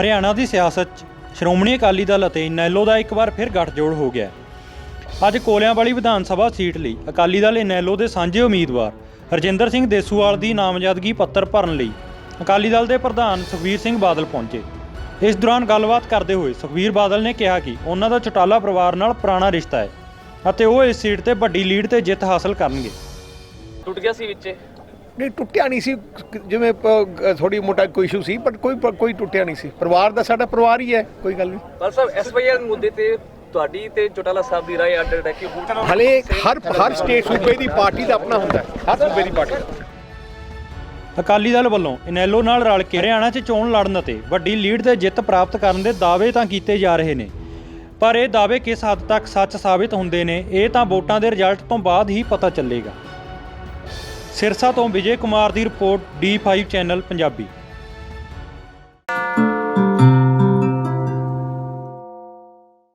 ਹਰਿਆਣਾ ਦੀ ਸਿਆਸਤ 'ਚ ਸ਼੍ਰੋਮਣੀ ਅਕਾਲੀ ਦਲ ਅਤੇ ਇਨੈਲੋ ਦਾ ਇੱਕ ਵਾਰ ਫਿਰ ਗੱਠਜੋੜ ਹੋ ਗਿਆ। ਅੱਜ ਕੋਲਿਆਂਵਾਲੀ ਵਿਧਾਨ ਸਭਾ ਸੀਟ ਲਈ ਅਕਾਲੀ ਦਲ ਇਨੈਲੋ ਦੇ ਸਾਂਝੇ ਉਮੀਦਵਾਰ ਹਰਜਿੰਦਰ ਸਿੰਘ ਦੇਸੂਵਾਲ ਦੀ ਨਾਮਜ਼ਦਗੀ ਪੱਤਰ ਭਰਨ ਲਈ ਅਕਾਲੀ ਦਲ ਦੇ ਪ੍ਰਧਾਨ ਸੁਖਬੀਰ ਸਿੰਘ ਬਾਦਲ ਪਹੁੰਚੇ। ਇਸ ਦੌਰਾਨ ਗੱਲਬਾਤ ਕਰਦੇ ਹੋਏ ਸੁਖਬੀਰ ਬਾਦਲ ਨੇ ਕਿਹਾ ਕਿ ਉਹਨਾਂ ਦਾ ਚੌਟਾਲਾ ਪਰਿਵਾਰ ਨਾਲ ਪੁਰਾਣਾ ਰਿਸ਼ਤਾ ਹੈ ਅਤੇ ਉਹ ਇਸ ਸੀਟ ਤੇ ਵੱਡੀ ਲੀਡ ਤੇ ਜਿੱਤ ਹਾਸਲ ਕਰਨਗੇ। ਟੁੱਟ ਗਿਆ ਸੀ ਵਿੱਚੇ। ਨਹੀਂ ਟੁੱਟਿਆ ਨਹੀਂ ਸੀ। ਜਿਵੇਂ ਥੋੜੀ ਮੋਟਾ ਕੋਈ ਇਸ਼ੂ ਸੀ ਬਟ ਕੋਈ ਕੋਈ ਟੁੱਟਿਆ ਨਹੀਂ ਸੀ। ਪਰਿਵਾਰ ਦਾ ਸਾਡਾ ਪਰਿਵਾਰ ਹੀ ਹੈ ਕੋਈ ਗੱਲ ਨਹੀਂ। ਪਰ ਸਾਹਿਬ ਐਸਵਾਈਆਰ ਮੁੱਦੇ ਤੇ ਤੁਹਾਡੀ ਤੇ ਚੋਟਾਲਾ ਸਾਹਿਬ ਦੀ ਰਾਏ ਅੱਡ ਅੱਡ ਹੈ ਕਿ ਹਲੇ ਹਰ ਹਰ ਸਟੇਟ ਸੂਬੇ ਦੀ ਪਾਰਟੀ ਦਾ ਆਪਣਾ ਹੁੰਦਾ ਹੈ। ਹਰ ਸੂਬੇ ਦੀ ਪਾਰਟੀ। ਅਕਾਲੀ ਦਲ ਵੱਲੋਂ ਇਨੈਲੋ ਨਾਲ ਰਲ ਕੇ ਹਰਿਆਣਾ 'ਚ ਚੋਣ ਲੜਨ ਅਤੇ ਵੱਡੀ ਲੀਡ ਤੇ ਜਿੱਤ ਪ੍ਰਾਪਤ ਕਰਨ ਦੇ ਦਾਅਵੇ ਤਾਂ ਕੀਤੇ ਜਾ ਰਹੇ ਨੇ। ਪਰ ਇਹ ਦਾਅਵੇ ਕਿਸ ਹੱਦ ਤੱਕ ਸੱਚ ਸਾਬਿਤ ਹੁੰਦੇ ਨੇ ਇਹ ਤਾਂ ਵੋਟਾਂ ਦੇ ਰਿਜ਼ਲਟ ਤੋਂ ਬਾਅਦ ਹੀ ਪਤਾ ਚੱਲੇਗਾ। ਸਿਰਸਾ ਤੋਂ ਵਿਜੇ ਕੁਮਾਰ ਦੀ ਰਿਪੋਰਟ D5 ਚੈਨਲ ਪੰਜਾਬੀ।